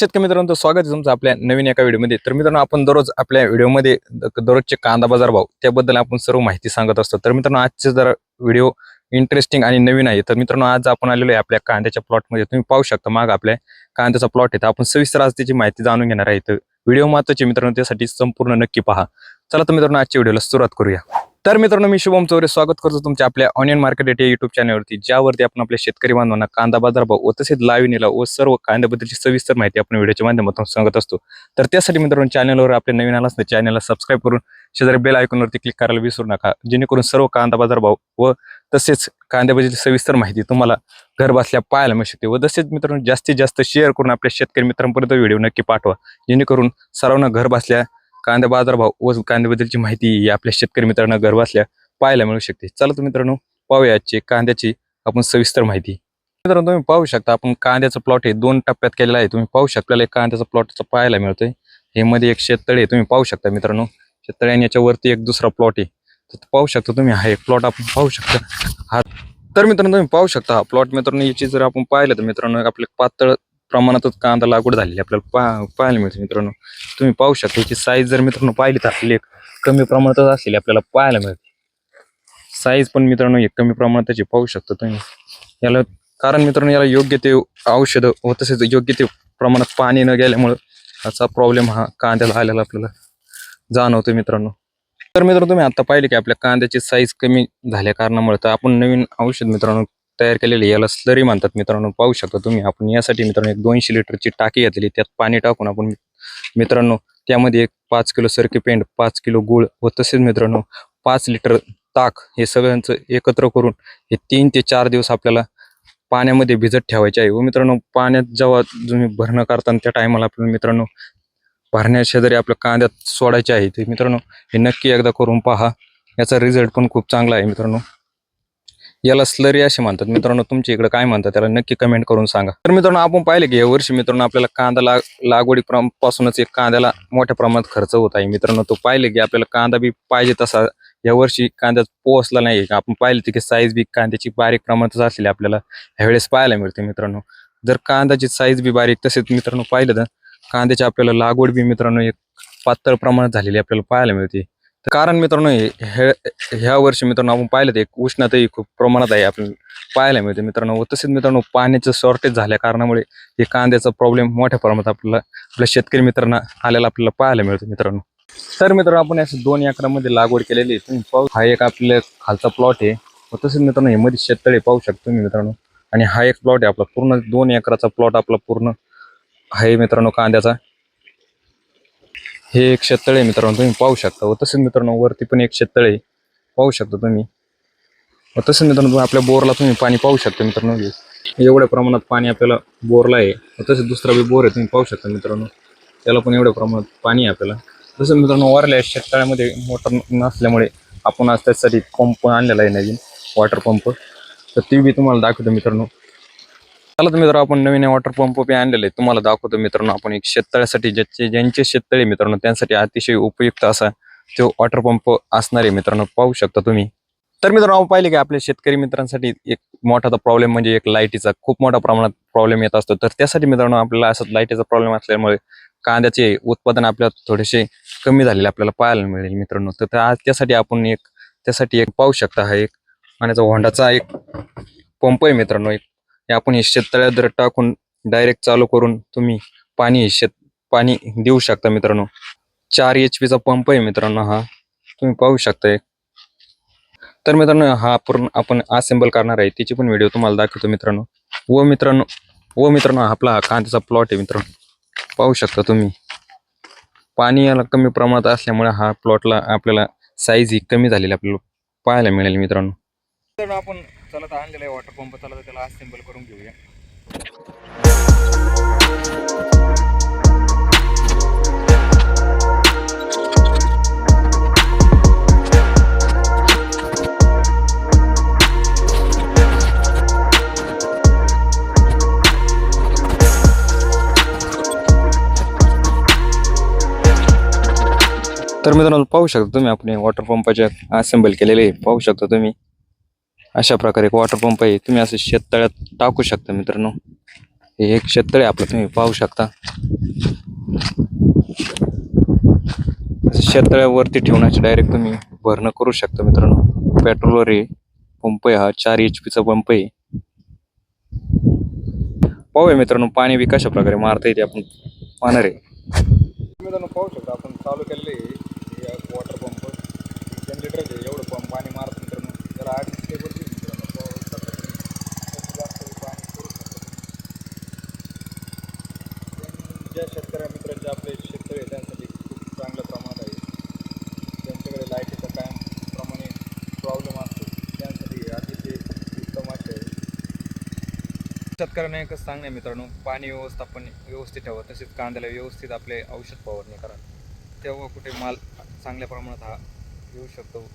शेतकरी मित्रांनो स्वागत आहे तुमचं आपल्या नवीन एका व्हिडिओमध्ये. तर मित्रांनो आपण दररोज आपल्या व्हिडिओमध्ये दररोजचे कांदा बाजार भाव त्याबद्दल आपण सर्व माहिती सांगत असतो. तर मित्रांनो आजचे जरा व्हिडिओ इंटरेस्टिंग आणि नवीन आहे. तर मित्रांनो आज आपण आलेलो आहे आपल्या कांद्याच्या प्लॉटमध्ये तुम्ही पाहू शकता माग आपल्या कांद्याचा प्लॉट आहे. तर आपण सविस्तर आज त्याची माहिती जाणून घेणार आहे. तर व्हिडिओ महत्त्वाचे मित्रांनो त्यासाठी संपूर्ण नक्की पहा. चला तर मित्रांनो आजच्या व्हिडिओला सुरुवात करूया. तर मित्रांनो मी शुभम चौरे स्वागत करतो तुमच्या आपल्या ऑनियन मार्केट या युट्यूब चॅनलवरती ज्यावरती आपण आपल्या शेतकरी बांधवांना कांदा बाजार भाव व तसेच लावणीला व सर्व कांद्याबद्दलची सविस्तर माहिती आपण व्हिडिओच्या माध्यमातून सांगत असतो. तर त्यासाठी मित्रांनो चॅनलवर आपल्या नवीन आलाच असतं चॅनलला सबस्क्राईब करून शेजारी बेल आयकॉनवरती क्लिक करायला विसरू नका. जेणेकरून सर्व कांदा बाजार भाव व तसेच कांद्याबद्दलची सविस्तर माहिती तुम्हाला घर बसल्या पाहायला मिळू शकते. व तसेच मित्रांनो जास्तीत जास्त शेअर करून आपल्या शेतकरी मित्रांपर्यंत व्हिडिओ नक्की पाठवा. जेणेकरून सर्वांना घर बसल्या कांदा बाजार भाव व कांद्याबद्दलची माहिती ही आपल्या शेतकरी मित्रांना घर बसल्या पाहायला मिळू शकते. चला तर मित्रांनो पाहूया आजचे कांद्याची आपण सविस्तर माहिती. मित्रांनो तुम्ही पाहू शकता आपण कांद्याचा प्लॉट हे दोन टप्प्यात केलेला आहे. तुम्ही पाहू शकता आपल्याला एक कांद्याचा प्लॉट पाहायला मिळतोय. हे मध्ये एक शेततळे तुम्ही पाहू शकता मित्रांनो. शेततळे आणि याच्यावरती एक दुसरा प्लॉट आहे. तर पाहू शकता तुम्ही हा एक प्लॉट आपण पाहू शकता. हा तर मित्रांनो तुम्ही पाहू शकता हा प्लॉट मित्रांनो याची जर आपण पाहिलं तर मित्रांनो आपले पातळ प्रमाणातच कांदा लागवड झालेली आपल्याला पा पाहायला मिळते मित्रांनो. तुम्ही पाहू शकता याची साईज जर मित्रांनो पाहिली तर आपली एक कमी प्रमाणातच असलेली आपल्याला पाहायला मिळते. साईज पण मित्रांनो एक कमी प्रमाणात पाहू शकता तुम्ही. याला कारण मित्रांनो याला योग्य ते औषधं व तसेच योग्य ते प्रमाणात पाणी न गेल्यामुळं असा प्रॉब्लेम हा कांद्याला आलेला आपल्याला जाणवतो मित्रांनो. तर मित्रांनो तुम्ही आता पाहिले की आपल्या कांद्याची साईज कमी झाल्या कारणामुळे तर आपण नवीन औषध मित्रांनो तयार केलेले याला स्लरी म्हणतात मित्रांनो. पाहू शकता तुम्ही. आपण यासाठी मित्रांनो एक दोनशे लिटरची टाकी घेतलेली त्यात पाणी टाकून आपण मित्रांनो त्यामध्ये एक पाच किलो सरकी पेंट पाच किलो गुळ व तसेच मित्रांनो पाच लिटर ताक हे सगळ्यांचं एकत्र करून हे तीन ते चार दिवस आपल्याला पाण्यामध्ये भिजत ठेवायचे आहे. व मित्रांनो पाण्यात जेव्हा तुम्ही भरणं करताना त्या टायमाला आपल्याला मित्रांनो भरण्या शेजारी आपल्या कांद्यात सोडायचे आहे. ते मित्रांनो हे नक्की एकदा करून पहा. याचा रिझल्ट पण खूप चांगला आहे मित्रांनो. याला स्लरी असे म्हणतात. मित्रांनो तुमच्या इकडे काय म्हणतात त्याला नक्की कमेंट करून सांगा. तर मित्रांनो आपण पाहिले की या वर्षी मित्रांनो आपल्याला कांदा लाग लागवडी पासूनच एक कांद्याला मोठ्या प्रमाणात खर्च होत आहे. मित्रांनो तो पाहिले की आपल्याला कांदा बी पाहिजे तसा. या वर्षी कांद्यात पोहोचला नाही. आपण पाहिले की साईज बी कांद्याची बारीक प्रमाणातच असलेली आपल्याला ह्यावेळेस पाहायला मिळते मित्रांनो. जर कांद्याची साईज बी बारीक तसेच मित्रांनो पाहिलं तर कांद्याची आपल्याला लागवड बी मित्रांनो एक पातळ प्रमाणात झालेली आपल्याला पाहायला मिळते. कारण मित्रांनो हे- ह्या वर्षी मित्रांनो आपण पाहिलं तर एक उष्णताही खूप प्रमाणात आहे. आपल्याला पाहायला मिळते मित्रांनो व तसेच मित्रांनो पाण्याचं शॉर्टेज झाल्या कारणामुळे हे कांद्याचा प्रॉब्लेम मोठ्या प्रमाणात आपल्याला आपल्या शेतकरी मित्रांना आलेला आपल्याला पाहायला मिळतो मित्रांनो. तर मित्रांनो आपण असं दोन एकरामध्ये लागवड केलेली आहे. तुम्ही पाहू हा एक आपल्या खालचा प्लॉट आहे. व तसेच मित्रांनो हे मध्ये शेततळे पाहू शकतो मी मित्रांनो. आणि हा एक प्लॉट आहे आपला पूर्ण दोन एकराचा प्लॉट आपला पूर्ण आहे मित्रांनो कांद्याचा. हे एक शेततळे आहे मित्रांनो तुम्ही पाहू शकता. व तसेच मित्रांनो वरती पण एक शेततळे आहे. पाहू शकता तुम्ही. व तसेच मित्रांनो तुम्ही आपल्या बोरला तुम्ही पाणी पाहू शकता मित्रांनो. एवढ्या प्रमाणात पाणी आपल्याला बोरला आहे. व तसेच दुसरा बी बोर आहे तुम्ही पाहू शकता मित्रांनो. त्याला पण एवढ्या प्रमाणात पाणी आहे आपल्याला. तसं मित्रांनो वारल्या शेततळ्यामध्ये मोटर नसल्यामुळे आपण आज त्यासाठी पंप आणलेला आहे नवीन वॉटर पंप तर ती बी तुम्हाला दाखवतो मित्रांनो. चला तर मित्रांनो आपण नवीन वॉटर पंप बी आणलेले तुम्हाला दाखवतो मित्रांनो आपण एक शेततळ्यासाठी ज्याचे ज्यांचे शेततळे मित्रांनो त्यांसाठी अतिशय उपयुक्त असा तो वॉटर पंप असणारे मित्रांनो पाहू शकता तुम्ही. तर मित्रांनो आपण पाहिले की आपल्या शेतकरी मित्रांसाठी एक मोठा प्रॉब्लेम म्हणजे एक लाईटीचा खूप मोठ्या प्रमाणात प्रॉब्लेम येत असतो. तर त्यासाठी मित्रांनो आपल्याला असं लाईटीचा प्रॉब्लेम असल्यामुळे कांद्याचे उत्पादन आपल्याला थोडेसे कमी झालेले आपल्याला पाहायला मिळेल मित्रांनो. तर त्यासाठी आपण एक त्यासाठी एक पाहू शकता हा एक पाण्याचा होंडाचा एक पंप आहे मित्रांनो एक हे आपण हे शेततळ्यात जर टाकून डायरेक्ट चालू करून तुम्ही पाणी शेत पाणी देऊ शकता मित्रांनो. चार एच पीचा पंप आहे मित्रांनो हा. तुम्ही पाहू शकता एक. तर मित्रांनो हा पूर्ण आपण असेंबल करणार आहे. त्याची पण व्हिडिओ तुम्हाला दाखवतो मित्रांनो. व मित्रांनो व मित्रांनो आपला हा कांद्याचा प्लॉट आहे मित्रांनो. पाहू शकता तुम्ही. पाणी याला कमी प्रमाणात असल्यामुळे हा प्लॉटला आपल्याला साईज ही कमी झालेली आपल्याला पाहायला मिळेल मित्रांनो. तर आपण चला तर आणलेला आहे वॉटर पंप चला तर त्याला असेंबल करून घेऊया. तर मित्रांनो पाहू शकता तुम्ही आपण वॉटर पंपाच्या असेंबल केलेले आहे. पाहू शकता तुम्ही. अशा प्रकारे एक वॉटर पंप आहे. तुम्ही असं शेततळ्यात टाकू शकता मित्रांनो. हे एक शेततळे आपलं तुम्ही पाहू शकता. शेततळ्यावरती ठेवण्याचे डायरेक्ट तुम्ही भरणं करू शकता मित्रांनो. पेट्रोलवर आहे पंप आहे. हा चार एच पीचा पंप आहे. पाहूया मित्रांनो पाणी बी कशा प्रकारे मारता येते आपण पाहणार आहे. मित्रांनो पाहू शकता आपण चालू केलेले वॉटर पंप जनरेटर एवढं पंप पाणी मारत मित्रांनो त्याला आठ टेबल मित्रांनो पाहू शकता तुम्ही. जास्त पाणी करू शकता तुम्ही. ज्या शेतकऱ्या मित्रांचे आपले शेतकरी आहे त्यांसाठी खूप चांगल्या प्रमाणात आहे. त्यांच्याकडे लाईटीचा कायम प्रमाणे प्रॉब्लेम असतो. त्यांसाठी अतिशय उत्तम असे आहे. शेतकऱ्यांना एकच सांगणे मित्रांनो पाणी व्यवस्थापन व्यवस्थित ठेवा तसेच कांद्याला व्यवस्थित आपले औषध फवारणी करा. तेव्हा कुठे माल चांगल्या प्रमाणात हा येऊ शकतो.